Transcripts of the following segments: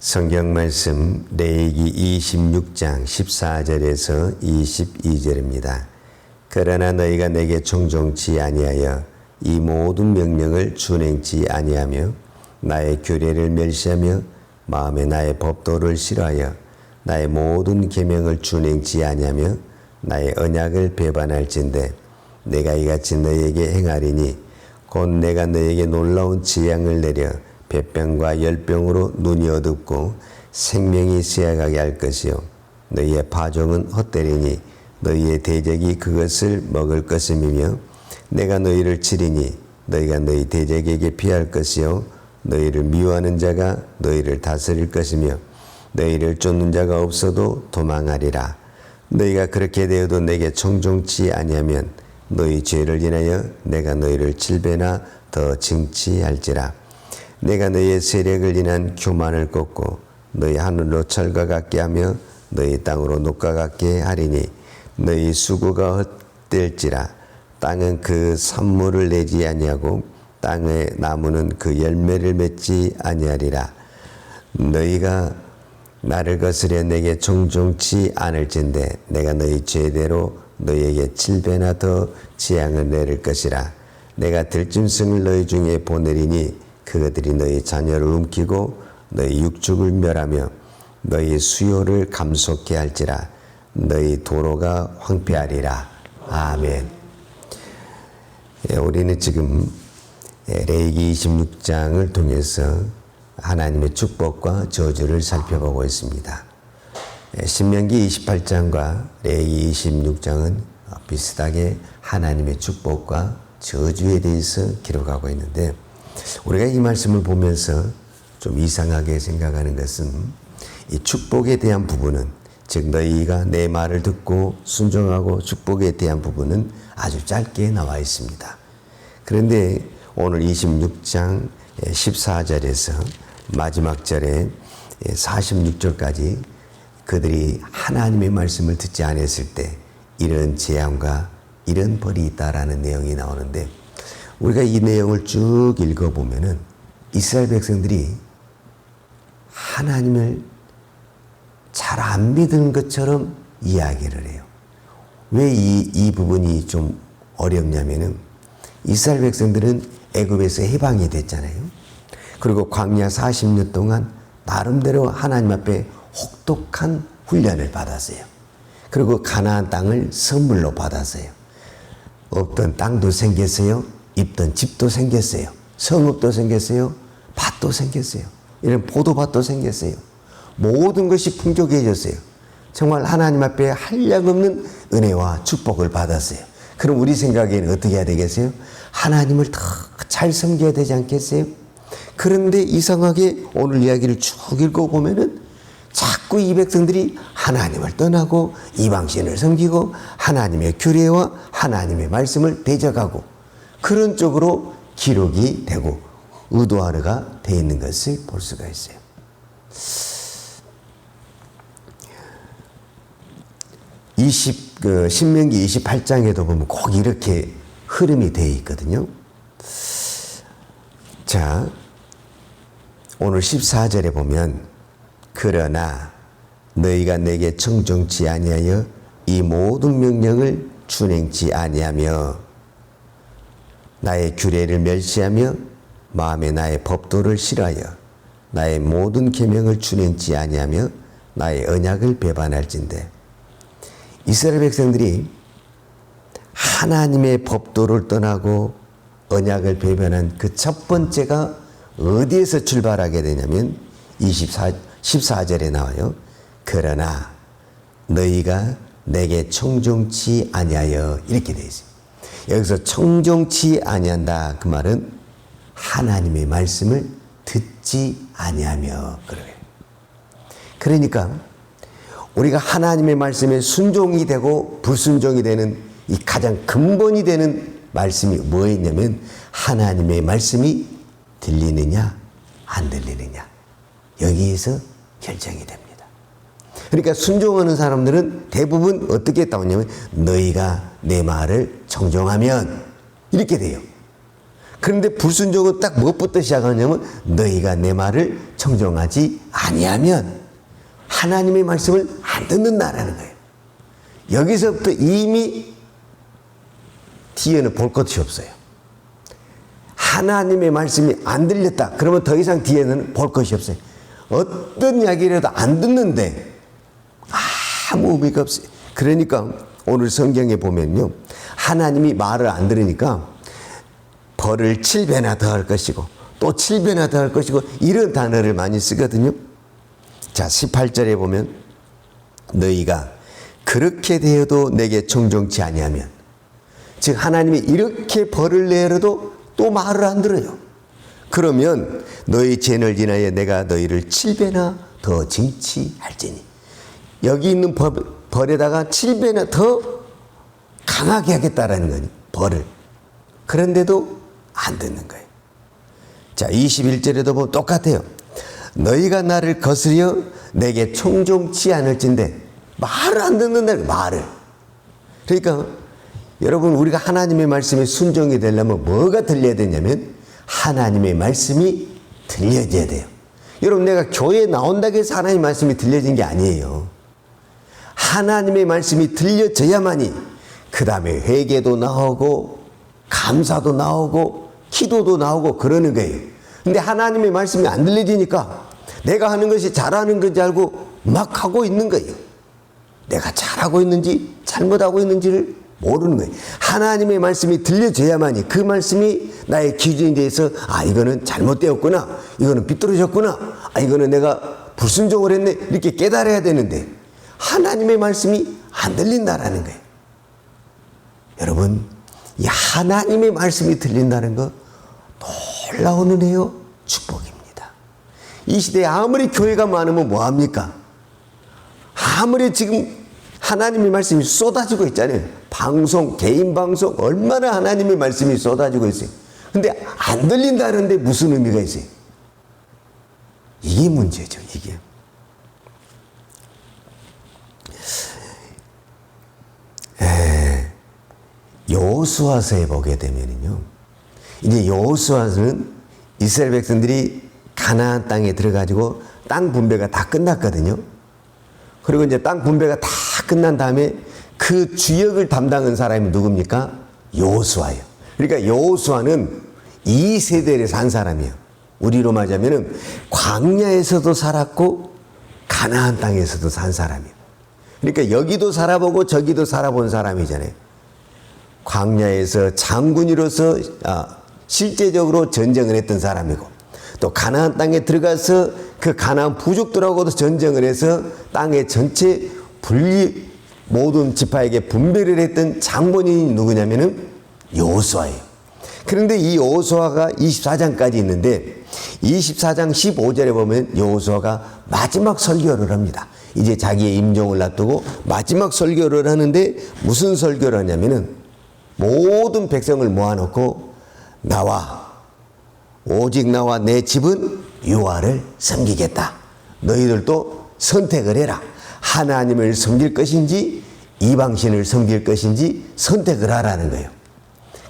성경 말씀 레이기 26장 14절에서 22절입니다. 그러나 너희가 내게 청종치 아니하여 이 모든 명령을 준행치 아니하며 나의 규례를 멸시하며 마음에 나의 법도를 싫어하여 나의 모든 계명을 준행치 아니하며 나의 언약을 배반할진대 내가 이같이 너희에게 행하리니 곧 내가 너희에게 놀라운 재앙을 내려 배병과 열병으로 눈이 어둡고 생명이 쇠약하게 할 것이요. 너희의 파종은 헛되리니 너희의 대적이 그것을 먹을 것임이며 내가 너희를 치리니 너희가 너희 대적에게 피할 것이요. 너희를 미워하는 자가 너희를 다스릴 것이며 너희를 쫓는 자가 없어도 도망하리라. 너희가 그렇게 되어도 내게 청종치 아니하면 너희 죄를 인하여 내가 너희를 칠배나 더 징치할지라 내가 너희의 세력을 인한 교만을 꺾고 너희 하늘로 철과 같게 하며 너희 땅으로 녹과 같게 하리니 너희 수고가 헛될지라. 땅은 그 산물을 내지 아니하고 땅의 나무는 그 열매를 맺지 아니하리라. 너희가 나를 거스려 내게 종종치 않을진대 내가 너희 죄대로 너희에게 칠배나 더 재앙을 내릴 것이라. 내가 들짐승을 너희 중에 보내리니 그것들이 너희 자녀를 움키고 너희 육축을 멸하며 너희 수요를 감속케 할지라 너희 도로가 황폐하리라 아멘 예, 우리는 지금 예, 레이기 26장을 통해서 하나님의 축복과 저주를 살펴보고 있습니다. 예, 신명기 28장과 레이기 26장은 비슷하게 하나님의 축복과 저주에 대해서 기록하고 있는데 우리가 이 말씀을 보면서 좀 이상하게 생각하는 것은 이 축복에 대한 부분은 즉 너희가 내 말을 듣고 순종하고 축복에 대한 부분은 아주 짧게 나와 있습니다. 그런데 오늘 26장 14절에서 마지막 절에 46절까지 그들이 하나님의 말씀을 듣지 않았을 때 이런 재앙과 이런 벌이 있다라는 내용이 나오는데 우리가 이 내용을 쭉 읽어보면은 이스라엘 백성들이 하나님을 잘 안 믿은 것처럼 이야기를 해요. 왜 이 이 부분이 좀 어렵냐면은 이스라엘 백성들은 애굽에서 해방이 됐잖아요. 그리고 광야 40년 동안 나름대로 하나님 앞에 혹독한 훈련을 받았어요. 그리고 가나안 땅을 선물로 받았어요. 없던 땅도 생겼어요. 입던 집도 생겼어요. 성읍도 생겼어요. 밭도 생겼어요. 이런 포도밭도 생겼어요. 모든 것이 풍족해졌어요. 정말 하나님 앞에 한량없는 은혜와 축복을 받았어요. 그럼 우리 생각에는 어떻게 해야 되겠어요? 하나님을 더 잘 섬겨야 되지 않겠어요? 그런데 이상하게 오늘 이야기를 쭉 읽어보면은 자꾸 이 백성들이 하나님을 떠나고 이방신을 섬기고 하나님의 규례와 하나님의 말씀을 대적하고 그런 쪽으로 기록이 되고 의도하려가 돼 있는 것을 볼 수가 있어요. 그 신명기 28장에도 보면 꼭 이렇게 흐름이 돼 있거든요. 자, 오늘 14절에 보면 그러나 너희가 내게 청정치 아니하여 이 모든 명령을 준행치 아니하며 나의 규례를 멸시하며 마음에 나의 법도를 싫어하여 나의 모든 계명을 준행치 아니하며 나의 언약을 배반할진대 이스라엘 백성들이 하나님의 법도를 떠나고 언약을 배반한 그 첫 번째가 어디에서 출발하게 되냐면 24, 14절에 나와요. 그러나 너희가 내게 청종치 아니하여 이렇게 되어 있어요. 여기서 청종치 아니한다 그 말은 하나님의 말씀을 듣지 아니하며 그래요. 그러니까 우리가 하나님의 말씀에 순종이 되고 불순종이 되는 이 가장 근본이 되는 말씀이 뭐였냐면 하나님의 말씀이 들리느냐 안 들리느냐 여기에서 결정이 됩니다. 그러니까 순종하는 사람들은 대부분 어떻게 따오냐면 너희가 내 말을 청종하면 이렇게 돼요. 그런데 불순종은 딱 무엇부터 시작하냐면 너희가 내 말을 청정하지 아니하면 하나님의 말씀을 안 듣는다라는 거예요. 여기서부터 이미 뒤에는 볼 것이 없어요. 하나님의 말씀이 안 들렸다. 그러면 더 이상 뒤에는 볼 것이 없어요. 어떤 이야기라도 안 듣는데 아무 의미가 없어요. 그러니까 오늘 성경에 보면요. 하나님이 말을 안 들으니까 벌을 7배나 더 할 것이고 또 7배나 더 할 것이고 이런 단어를 많이 쓰거든요. 자, 18절에 보면 너희가 그렇게 되어도 내게 청종치 아니하면 즉 하나님이 이렇게 벌을 내려도 또 말을 안 들어요. 그러면 너희 죄를 인하여 내가 너희를 7배나 더 징치할지니 여기 있는 벌, 벌에다가 7배나 더 강하게 하겠다라는 거니 벌을 그런데도 안 듣는 거예요. 자, 21절에도 보면 똑같아요. 너희가 나를 거스려 내게 청종치 않을진데 말을 안 듣는다 말을. 그러니까 여러분 우리가 하나님의 말씀에 순종이 되려면 뭐가 들려야 되냐면 하나님의 말씀이 들려져야 돼요. 여러분 내가 교회에 나온다고 해서 하나님의 말씀이 들려진 게 아니에요. 하나님의 말씀이 들려져야만이 그 다음에 회개도 나오고 감사도 나오고 기도도 나오고 그러는 거예요. 근데 하나님의 말씀이 안 들려지니까 내가 하는 것이 잘하는 건지 알고 막 하고 있는 거예요. 내가 잘하고 있는지 잘못하고 있는지를 모르는 거예요. 하나님의 말씀이 들려져야만이 그 말씀이 나의 기준에 대해서 아 이거는 잘못되었구나. 이거는 비뚤어졌구나. 아 이거는 내가 불순종을 했네. 이렇게 깨달아야 되는데 하나님의 말씀이 안 들린다라는 거예요. 여러분 이 하나님의 말씀이 들린다는 거 놀라운 은혜요 축복입니다. 이 시대에 아무리 교회가 많으면 뭐합니까? 아무리 지금 하나님의 말씀이 쏟아지고 있잖아요. 방송, 개인 방송, 얼마나 하나님의 말씀이 쏟아지고 있어요. 근데 안 들린다는데 무슨 의미가 있어요? 이게 문제죠, 이게. 여호수아서에 보게 되면요. 이제 여호수아서는 이스라엘 백성들이 가나안 땅에 들어가지고 땅 분배가 다 끝났거든요. 그리고 이제 땅 분배가 다 끝난 다음에 그 주역을 담당한 사람이 누굽니까? 여호수아예요. 그러니까 여호수아는 이 세대를 산 사람이에요. 우리로 말하자면은 광야에서도 살았고 가나안 땅에서도 산 사람이에요. 그러니까 여기도 살아보고 저기도 살아본 사람이잖아요. 광야에서 장군으로서 아, 실제적으로 전쟁을 했던 사람이고 또 가나안 땅에 들어가서 그 가나안 부족들하고도 전쟁을 해서 땅의 전체 분리 모든 지파에게 분배를 했던 장본인이 누구냐면은 여호수아예요. 그런데 이 여호수아가 24장까지 있는데 24장 15절에 보면 여호수아가 마지막 설교를 합니다. 이제 자기의 임종을 놔두고 마지막 설교를 하는데 무슨 설교를 하냐면은 모든 백성을 모아놓고 나와 오직 나와 내 집은 유아를 섬기겠다. 너희들도 선택을 해라. 하나님을 섬길 것인지 이방신을 섬길 것인지 선택을 하라는 거예요.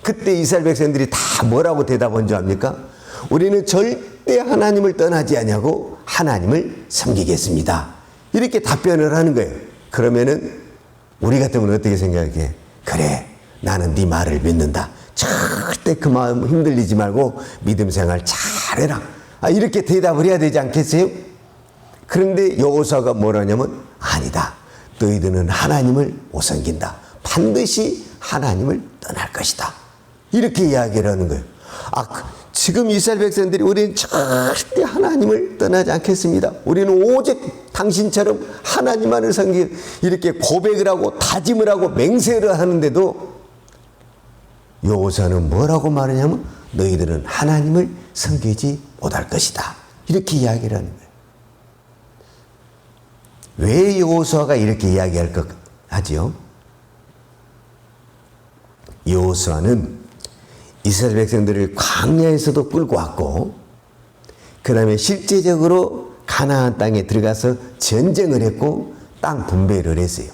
그때 이스라엘 백성들이 다 뭐라고 대답한 줄 압니까? 우리는 절대 하나님을 떠나지 아니하고 하나님을 섬기겠습니다. 이렇게 답변을 하는 거예요. 그러면은 우리 같으면 어떻게 생각해? 그래, 나는 네 말을 믿는다. 절대 그 마음 흔들리지 말고 믿음 생활 잘해라. 아, 이렇게 대답을 해야 되지 않겠어요? 그런데 여호사가 뭐라냐면 아니다. 너희들은 하나님을 못 섬긴다. 반드시 하나님을 떠날 것이다. 이렇게 이야기를 하는 거예요. 아, 그, 지금 이스라엘 백성들이 우리는 절대 하나님을 떠나지 않겠습니다. 우리는 오직 당신처럼 하나님만을 섬기 이렇게 고백을 하고 다짐을 하고 맹세를 하는데도 여호사는 뭐라고 말하냐면 너희들은 하나님을 섬기지 못할 것이다. 이렇게 이야기를 하는 거예요. 왜 여호수아가 이렇게 이야기할 것 하지요? 여호수아는 이스라엘 백성들을 광야에서도 끌고 왔고 그 다음에 실제적으로 가나안 땅에 들어가서 전쟁을 했고 땅 분배를 했어요.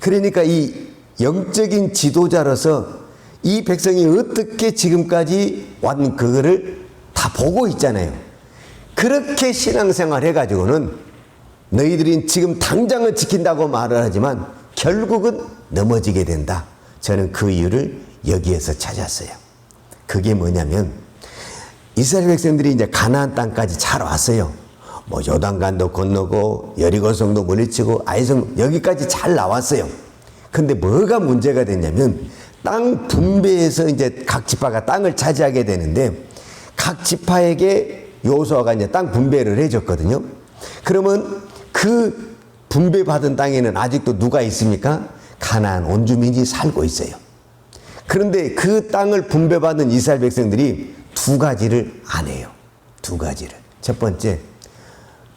그러니까 이 영적인 지도자로서 이 백성이 어떻게 지금까지 왔는 그거를 다 보고 있잖아요. 그렇게 신앙생활 해가지고는 너희들이 지금 당장은 지킨다고 말을 하지만 결국은 넘어지게 된다. 저는 그 이유를 여기에서 찾았어요. 그게 뭐냐면 이스라엘 백성들이 이제 가나안 땅까지 잘 왔어요. 뭐 요단강도 건너고 여리고성도 물리치고 아이성 여기까지 잘 나왔어요. 근데 뭐가 문제가 됐냐면 땅 분배에서 이제 각 지파가 땅을 차지하게 되는데 각 지파에게 요소가 이제 땅 분배를 해줬거든요. 그러면 그 분배받은 땅에는 아직도 누가 있습니까? 가나안 온주민이 살고 있어요. 그런데 그 땅을 분배받은 이스라엘 백성들이 두 가지를 안 해요. 두 가지를. 첫 번째,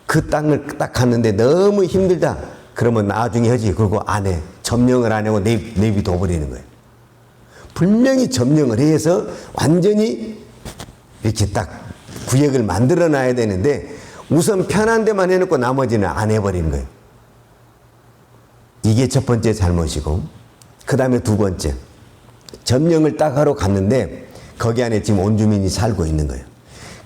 그 땅을 딱 갔는데 너무 힘들다. 그러면 나중에 하지. 그러고 안 해. 점령을 안 하고 내비, 내비둬 버리는 거예요. 분명히 점령을 해서 완전히 이렇게 딱 구역을 만들어 놔야 되는데 우선 편한 데만 해놓고 나머지는 안 해버리는 거예요. 이게 첫 번째 잘못이고, 그 다음에 두 번째. 점령을 딱 하러 갔는데 거기 안에 지금 온주민이 살고 있는 거예요.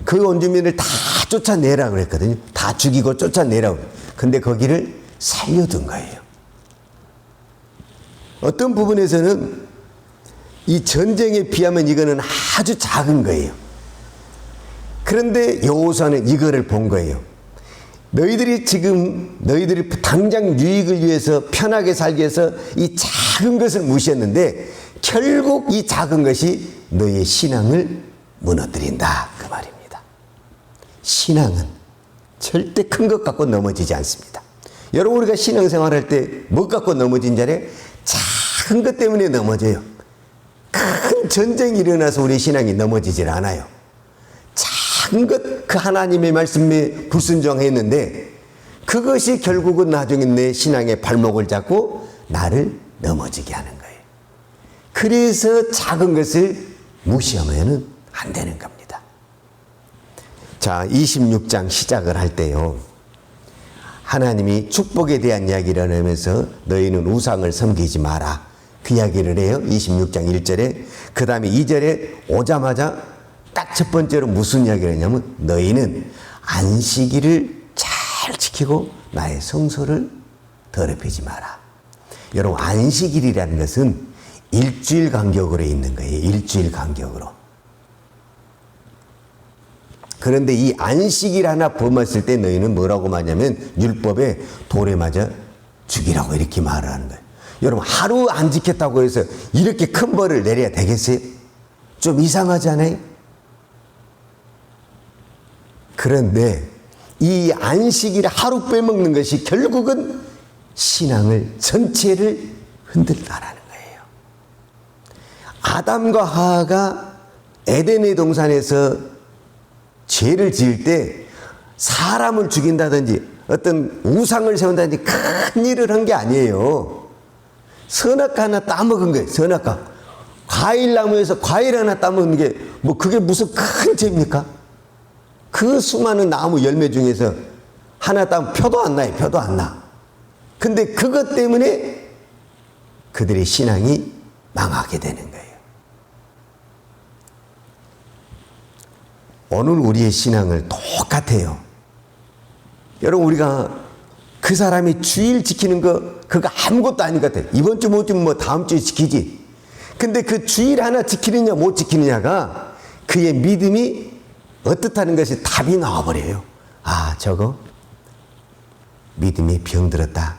그 온주민을 다 쫓아내라 그랬거든요. 다 죽이고 쫓아내라고. 근데 거기를 살려둔 거예요. 어떤 부분에서는 이 전쟁에 비하면 이거는 아주 작은 거예요. 그런데 여호수아는 이거를 본 거예요. 너희들이 지금 너희들이 당장 유익을 위해서 편하게 살기 위해서 이 작은 것을 무시했는데 결국 이 작은 것이 너희의 신앙을 무너뜨린다 그 말입니다. 신앙은 절대 큰 것 갖고 넘어지지 않습니다. 여러분 우리가 신앙생활할 때 뭐 갖고 넘어진 자래 작은 것 때문에 넘어져요. 큰 전쟁이 일어나서 우리 신앙이 넘어지질 않아요. 작은 것 그 하나님의 말씀에 불순종했는데 그것이 결국은 나중에 내 신앙의 발목을 잡고 나를 넘어지게 하는 거예요. 그래서 작은 것을 무시하면 안 되는 겁니다. 자, 26장 시작을 할 때요. 하나님이 축복에 대한 이야기를 하면서 너희는 우상을 섬기지 마라. 그 이야기를 해요. 26장 1절에. 그 다음에 2절에 오자마자 딱 첫 번째로 무슨 이야기를 했냐면 너희는 안식일을 잘 지키고 나의 성소를 더럽히지 마라. 여러분 안식일이라는 것은 일주일 간격으로 있는 거예요. 일주일 간격으로. 그런데 이 안식일 하나 범했을 때 너희는 뭐라고 말하냐면 율법에 돌에 맞아 죽이라고 이렇게 말을 하는 거예요. 여러분 하루 안 지켰다고 해서 이렇게 큰 벌을 내려야 되겠어요? 좀 이상하지 않아요? 그런데 이 안식일 하루 빼먹는 것이 결국은 신앙을 전체를 흔들다라는 거예요. 아담과 하하가 에덴의 동산에서 죄를 지을 때 사람을 죽인다든지 어떤 우상을 세운다든지 큰 일을 한 게 아니에요. 선악과 하나 따먹은 거예요. 선악과. 과일 나무에서 과일 하나 따먹는 게 뭐 그게 무슨 큰 죄입니까? 그 수많은 나무 열매 중에서 하나 따면 표도 안 나요. 표도 안 나. 근데 그것 때문에 그들의 신앙이 망하게 되는 거예요. 오늘 우리의 신앙을 똑같아요. 여러분 우리가 그 사람이 주일 지키는 거 그거 아무것도 아닌 것 같아요. 이번 주못 지면 뭐 다음 주에 지키지. 근데 그 주일 하나 지키느냐 못 지키느냐가 그의 믿음이 어떻다는 것이 답이 나와버려요. 아 저거 믿음이 병들었다.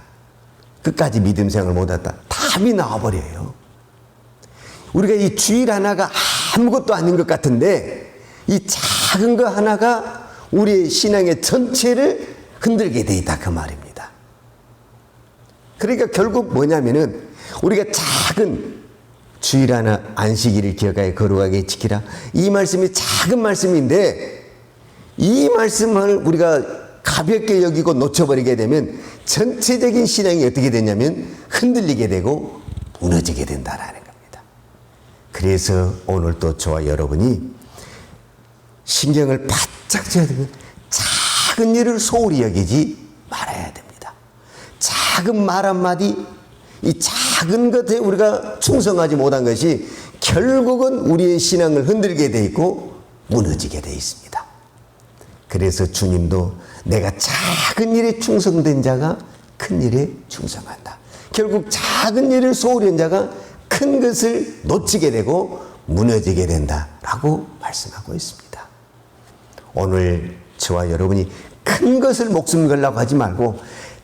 끝까지 믿음 생활 못했다. 답이 나와버려요. 우리가 이 주일 하나가 아무것도 아닌 것 같은데 이 작은 거 하나가 우리의 신앙의 전체를 흔들게 돼 있다 그 말입니다. 그러니까 결국 뭐냐면은 우리가 작은 주일 하나 안식일을 기억하여 거룩하게 지키라 이 말씀이 작은 말씀인데 이 말씀을 우리가 가볍게 여기고 놓쳐버리게 되면 전체적인 신앙이 어떻게 되냐면 흔들리게 되고 무너지게 된다라는 겁니다. 그래서 오늘 또 저와 여러분이 신경을 바짝 써야 되면 작은 일을 소홀히 여기지 말아야 됩니다. 작은 말 한마디, 이 작은 것에 우리가 충성하지 못한 것이 결국은 우리의 신앙을 흔들게 돼 있고 무너지게 돼 있습니다. 그래서 주님도 내가 작은 일에 충성된 자가 큰 일에 충성한다. 결국 작은 일을 소홀히 한 자가 큰 것을 놓치게 되고 무너지게 된다라고 말씀하고 있습니다. 오늘 저와 여러분이 큰 것을 목숨 걸라고 하지 말고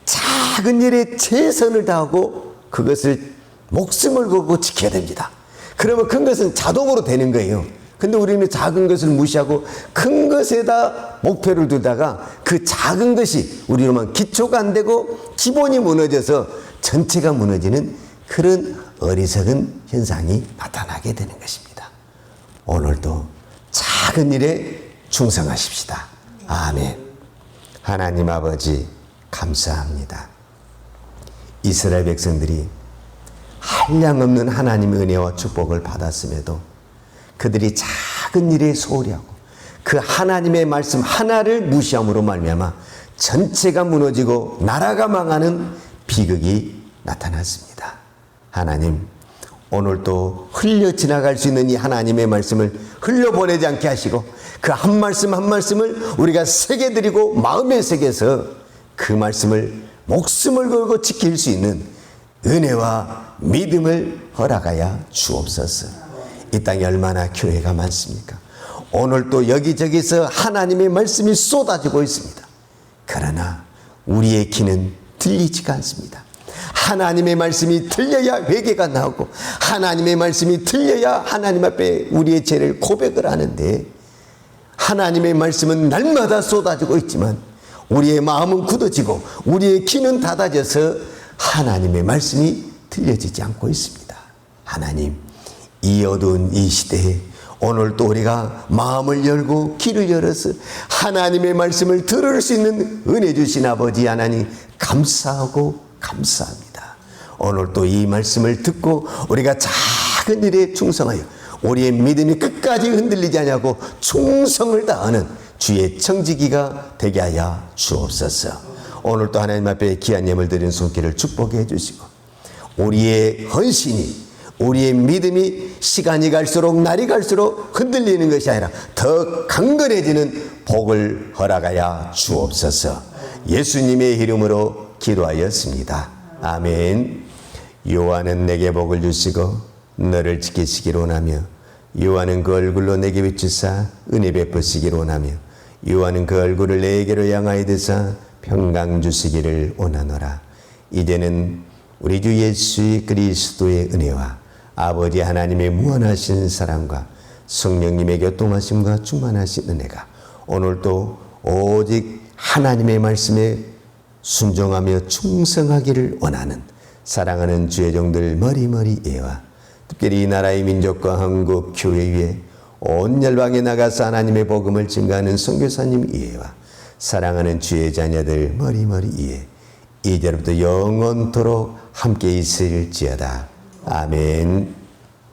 작 은 일에 최선을 다하고 그것을 목숨을 걸고 지켜야 됩니다. 그러면 큰 것은 자동으로 되는 거예요. 근데 우리는 작은 것을 무시하고 큰 것에다 목표를 두다가 그 작은 것이 우리로만 기초가 안 되고 기본이 무너져서 전체가 무너지는 그런 어리석은 현상이 나타나게 되는 것입니다. 오늘도 작은 일에 충성하십시다. 아멘. 하나님 아버지, 감사합니다. 이스라엘 백성들이 한량없는 하나님의 은혜와 축복을 받았음에도 그들이 작은 일에 소홀히 하고 그 하나님의 말씀 하나를 무시함으로 말미암아 전체가 무너지고 나라가 망하는 비극이 나타났습니다. 하나님, 오늘도 흘려 지나갈 수 있는 이 하나님의 말씀을 흘려 보내지 않게 하시고 그 한 말씀 한 말씀을 우리가 새겨드리고 마음에 새겨서 그 말씀을 목숨을 걸고 지킬 수 있는 은혜와 믿음을 허락하여 주옵소서. 이 땅에 얼마나 교회가 많습니까? 오늘 또 여기저기서 하나님의 말씀이 쏟아지고 있습니다. 그러나 우리의 귀는 들리지가 않습니다. 하나님의 말씀이 들려야 회개가 나오고 하나님의 말씀이 들려야 하나님 앞에 우리의 죄를 고백을 하는데 하나님의 말씀은 날마다 쏟아지고 있지만 우리의 마음은 굳어지고 우리의 귀는 닫아져서 하나님의 말씀이 들려지지 않고 있습니다. 하나님, 이 어두운 이 시대에 오늘 또 우리가 마음을 열고 귀를 열어서 하나님의 말씀을 들을 수 있는 은혜 주신 아버지 하나님 감사하고 감사합니다. 오늘 또 이 말씀을 듣고 우리가 작은 일에 충성하여 우리의 믿음이 끝까지 흔들리지 않냐고 충성을 다하는 주의 청지기가 되게 하여 주옵소서. 오늘 또 하나님 앞에 귀한 예물 드리는 손길을 축복해 주시고 우리의 헌신이 우리의 믿음이 시간이 갈수록 날이 갈수록 흔들리는 것이 아니라 더 강건해지는 복을 허락하여 주옵소서. 예수님의 이름으로 기도하였습니다. 아멘. 요한은 내게 복을 주시고 너를 지키시기를 원하며 요한은 그 얼굴로 내게 비추사 은혜 베푸시기를 원하며 요한은 그 얼굴을 내게로 향하여 드사 평강 주시기를 원하노라. 이제는 우리 주 예수 그리스도의 은혜와 아버지 하나님의 무한하신 사랑과 성령님의 교통하심과 충만하신 은혜가 오늘도 오직 하나님의 말씀에 순종하며 충성하기를 원하는 사랑하는 주의 종들 머리머리 예와 특별히 이 나라의 민족과 한국 교회 위에 온 열방에 나가서 하나님의 복음을 증가하는 선교사님 이해와 사랑하는 주의 자녀들 머리머리 이해 이제부터 영원토록 함께 있을지어다. 아멘.